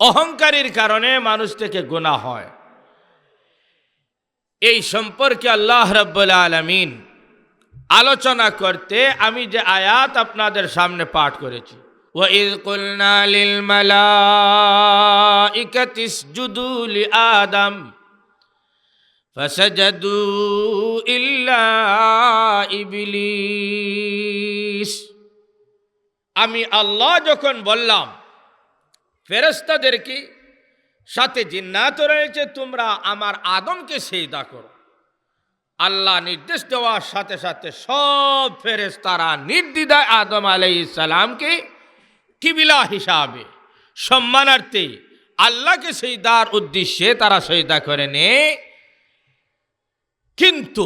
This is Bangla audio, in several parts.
অহংকারীর কারণে মানুষ থেকে গোনা হয় এই সম্পর্কে আল্লাহ রব্বুল আলমিন আলোচনা করতে আমি যে আয়াত আপনাদের সামনে পাঠ করেছি وَإِذْ قُلْنَا لِلْمَلَائِكَةِ اسْجُدُوا لِآدَمَ فَسَجَدُوا إِلَّا إِبْلِيسَ আমি আল্লাহ যখন বললাম ফেরেস্তাদেরকে সাথে জিন্নাত রয়েছে, তোমরা আমার আদমকে সেইদা করো। আল্লাহ নির্দেশ দেওয়ার সাথে সাথে সব ফেরেস্তারা নির্দ্বিধায় আদম আলাই ইসালামকে কিবিলা হিসাবে, সম্মানার্থে আল্লাহকে সেইদার উদ্দেশ্যে তারা সৈদা করে নে কিন্তু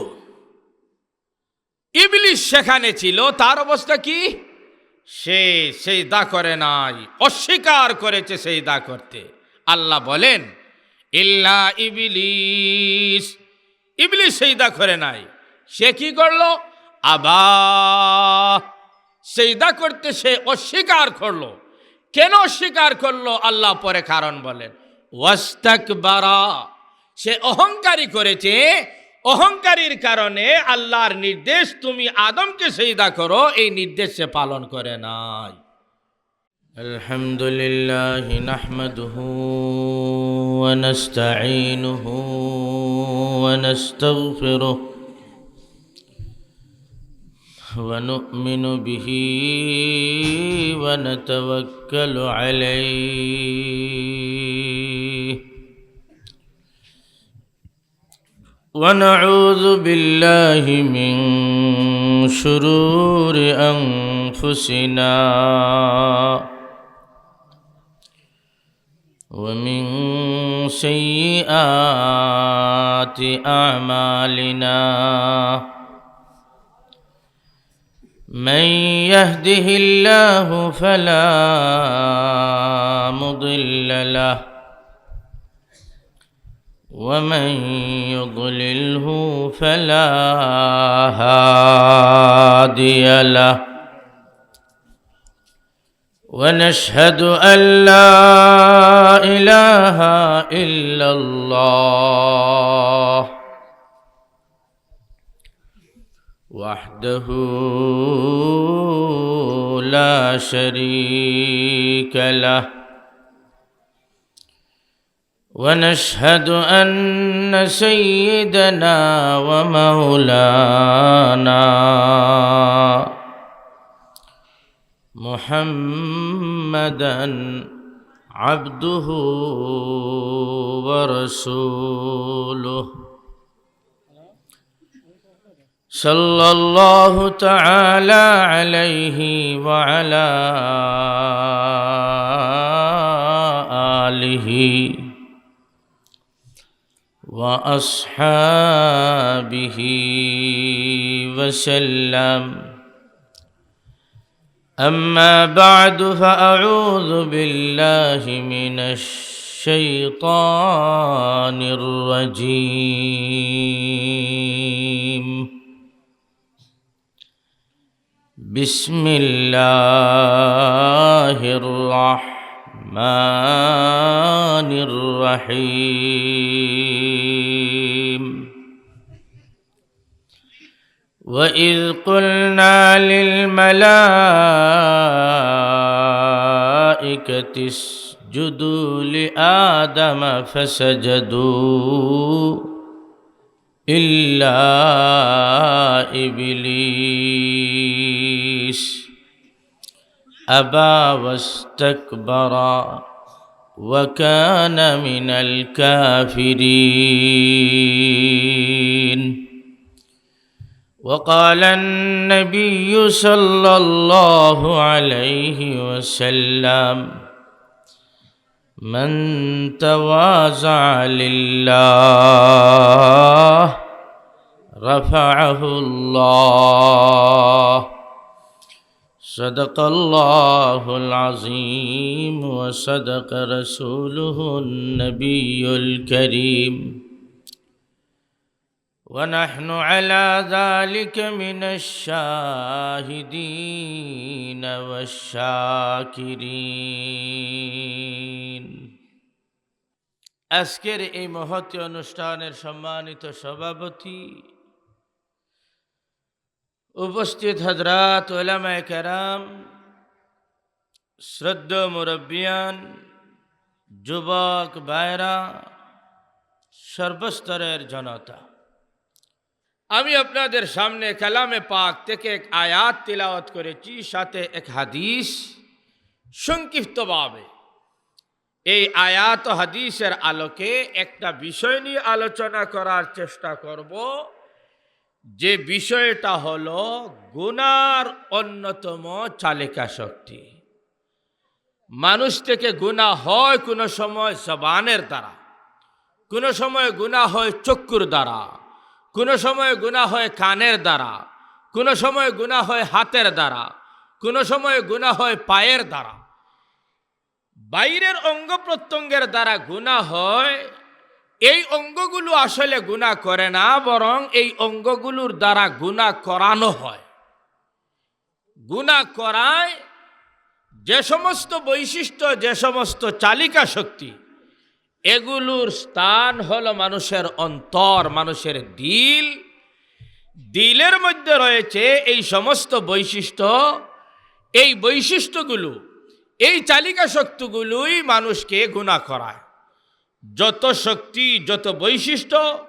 ইবলিশ সেখানে ছিল, তার অবস্থা কি? সে, সেই দা করে নাই, অস্বীকার করেছে সেই দা করতে। আল্লাহ বলেন, ইল্লা ইবলিস। ইবলিস সেই দা করে নাই। সে কি করল? আবা। সেই দা করতে সে অস্বীকার করল। কেন অস্বীকার করল? আল্লাহ পরে কারণ বলেন ওয়াস্তাক সে অহংকারী করেছে অহংকারীর কারণে আল্লাহর নির্দেশ তুমি আদমকে সেইদা করো এই নির্দেশ সে পালন করে নাই الحمد لله نحمده ونستعينه ونستغفره ونؤمن به ونتوكل عليه ونعوذ بالله من شرور أنفسنا ومن سيئات أعمالنا. من يهده الله فلا مضل له ومن يضلله فلا هادي له. ونشهد أن لا إله إلا الله وحده لا شريك له. ونشهد أن سيدنا ومولانا محمدا عبده ورسوله. صلى الله تعالى عليه وعلى آله وأصحابه وسلم. أما بعد فأعوذ بالله من الشيطان الرجيم. بسم الله الرحمن الرحيم. واذ قلنا للملائكه اسجدوا لادم فسجدوا الا ابليس ابى واستكبر وكان من الكافرين وقال النبي صلى الله عليه وسلم من تواضع لله رفعه الله. صدق الله العظيم وصدق رسوله النبي الكريم. ونحن على ذلك من الشاهدين والشاكرين আজকের এই মহতী অনুষ্ঠানের সম্মানিত সভাপতি উপস্থিত হজরত ওলামায় কেরাম শ্রদ্ধ মুরব্বিয়ান যুবক ভাইরা সর্বস্তরের জনতা আমি আপনাদের সামনে কালামে পাক থেকে এক আয়াত তিলাওয়াত করেছি, সাথে এক হাদিস সংক্ষিপ্তভাবে এই আয়াত হাদিসের আলোকে একটা বিষয় নিয়ে আলোচনা করার চেষ্টা করব। যে বিষয়টা হল গুনার অন্যতম চালিকা শক্তি। মানুষ থেকে গুণা হয় কোনো সময় জবানের দ্বারা, কোনো সময় গুণা হয় চক্ষুর দ্বারা। কোনো সময় গুণা হয় কানের দ্বারা, কোনো সময় গুণা হয় হাতের দ্বারা, কোনো সময় গুণা হয় পায়ের দ্বারা। বাইরের অঙ্গ প্রত্যঙ্গের দ্বারা গুণা হয়, এই অঙ্গগুলো আসলে গুণা করে না, বরং এই অঙ্গগুলোর দ্বারা গুণা করানো হয়। গুণা করায় যে সমস্ত বৈশিষ্ট্য, যে সমস্ত চালিকা শক্তি এগুলোর স্থান হলো মানুষের অন্তর, মানুষের দিল। দিলের মধ্যে রয়েছে এই সমস্ত বৈশিষ্ট্য। এই বৈশিষ্ট্যগুলো, এই চালিকা শক্তিগুলোই মানুষকে গুণা করায়। যত শক্তি, যত বৈশিষ্ট্য,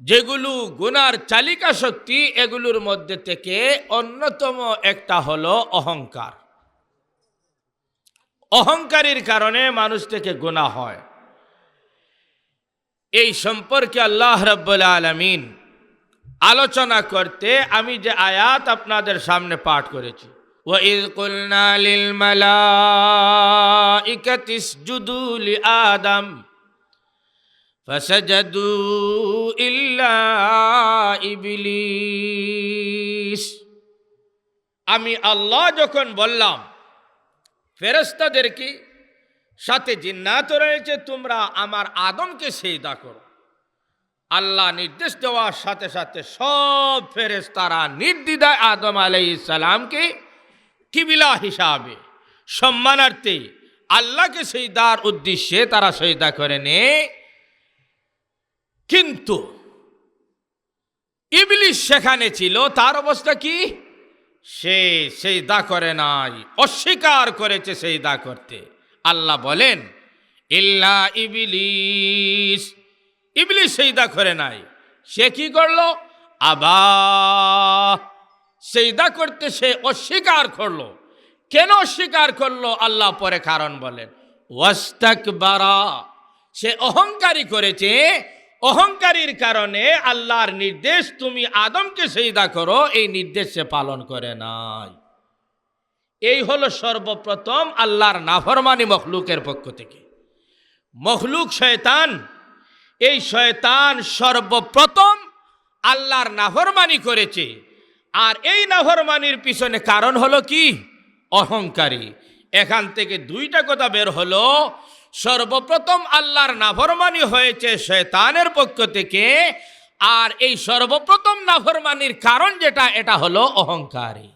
যেগুলো গুনার চালিকা শক্তি, এগুলোর মধ্যে থেকে অন্যতম একটা হলো অহংকার। অহংকারের কারণে মানুষ থেকে গুণা হয়। এই সম্পর্কে আল্লাহ রব্বুল আলমিন আলোচনা করতে আমি যে আয়াত আপনাদের সামনে পাঠ করেছি وَإِذْ قُلْنَا لِلْمَلَائِكَةِ اسْجُدُوا لِآدَمَ فَسَجَدُوا إِلَّا إِبْلِيسَ আমি আল্লাহ যখন বললাম ফেরেস্তাদেরকে সাথে জিন্নাত রয়েছে, তোমরা আমার আদমকে সেইদা করো। আল্লাহ নির্দেশ দেওয়ার সাথে সাথে সব ফেরেস তারা নির্দ্বিধায় আদম আলাই ইসালামকে কিবিলা হিসাবে, সম্মানার্থে আল্লাহকে সেইদার উদ্দেশ্যে তারা সৈদা করে নে কিন্তু ইবলিশ সেখানে ছিল, তার অবস্থা কি? সে সেই দা করে নাই, অস্বীকার করেছে সেই দা করতে। আল্লাহ বলেন, ইল্লা ইবলিস। ইবলিস সেইদা করে নাই। সে কি করল? আবা। সেইদা করতে সে অস্বীকার করল। কেন অস্বীকার করল? আল্লাহ পরে কারণ বলেন। ওয়াস্তাক বারা সে অহংকারী করেছে। অহংকারীর কারণে আল্লাহর নির্দেশ, তুমি আদমকে সেইদা করো, এই নির্দেশ সে পালন করে নাই। এই হলো সর্বপ্রথম আল্লাহর নাফরমানি মখলুকের পক্ষ থেকে। মখলুক শয়তান, এই শয়তান সর্বপ্রথম আল্লাহর নাফরমানি করেছে। আর এই নাফরমানির পিছনে কারণ হলো কি? অহংকারী। এখান থেকে দুইটা কথা বের হলো। সর্বপ্রথম আল্লাহর নাফরমানি হয়েছে শয়তানের পক্ষ থেকে, আর এই সর্বপ্রথম নাফরমানির কারণ যেটা, এটা হলো অহংকারী।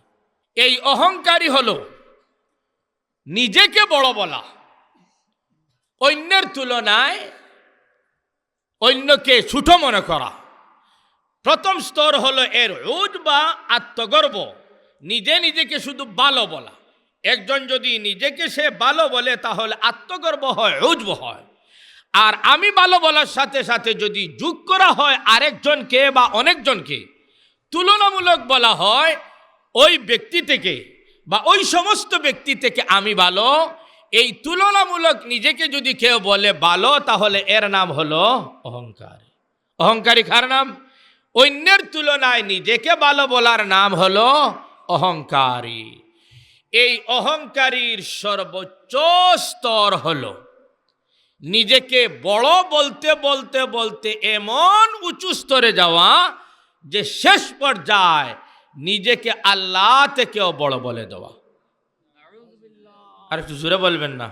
এই অহংকারী হলো। নিজেকে বড় বলা। অন্যের তুলনায় অন্যকে ছোট মনে করা। প্রথম স্তর হলো এর উজ বা আত্মগর্ব। নিজে নিজেকে শুধু ভালো বলা। একজন যদি নিজেকে সে ভালো বলে, তাহলে আত্মগর্ব হয় উজব হয়। আর আমি ভালো বলার সাথে সাথে যদি যোগ করা হয় আরেকজনকে বা অনেকজনকে, তুলনামূলক বলা হয় ওই ব্যক্তি থেকে বা ওই সমস্ত ব্যক্তি থেকে আমি ভালো, এই তুলনামূলক নিজেকে যদি কেউ বলে ভালো, তাহলে এর নাম হলো অহংকার। অহংকারী কার নাম? অন্যের তুলনায় নিজেকে ভালো বলার নাম হলো অহংকারী। এই অহংকারীর সর্বোচ্চ স্তর হলো নিজেকে বড় বলতে বলতে বলতে এমন উঁচু স্তরে যাওয়া যে শেষ পর্যায়ে নিজেকে আল্লাহ থেকেও বড় বলে দেওয়া। আর একটু জোরে বলবেন না।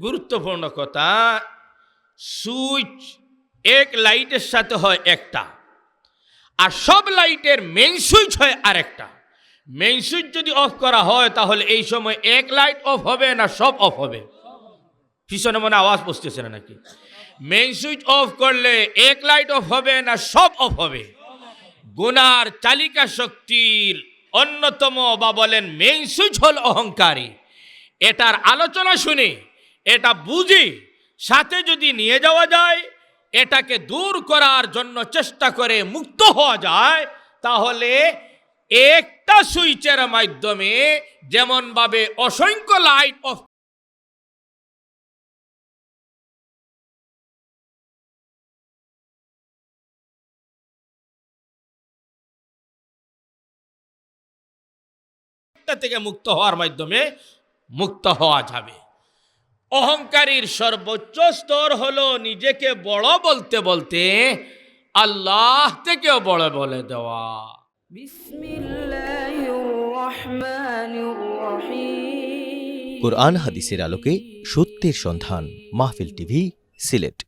গুরুত্বপূর্ণ কথা, সুইচ এক লাইটের সাথে হয় একটা, আর সব লাইটের মেইন সুইচ হয় আরেকটা। মেইন সুইচ যদি অফ করা হয়, তাহলে এই সময় এক লাইট অফ হবে না সব অফ হবে? পিছনে মনে আওয়াজ বসতেছে না নাকি? মেইন সুইচ অফ করলে এক লাইট অফ হবে না সব অফ হবে? গুনার চালিকা শক্তির অন্যতম বা বলেন মেইন সুইচ হল অহংকারী। এটার আলোচনা শুনে, এটা বুঝি, সাথে যদি নিয়ে যাওয়া যায়, এটাকে দূর করার জন্য চেষ্টা করে মুক্ত হওয়া যায়, তাহলে একটা সুইচের মাধ্যমে যেমনভাবে অসংখ্য লাইট অফ ফিতনা থেকে মুক্ত হওয়ার মাধ্যমে মুক্ত হওয়া যাবে। অহংকারীর সর্বোচ্চ স্তর হলো নিজেকে বড় বলতে বলতে আল্লাহ থেকেও বড় বলে দেওয়া। কোরআন হাদিসের আলোকে সত্যের সন্ধান মাহফিল টিভি সিলেট।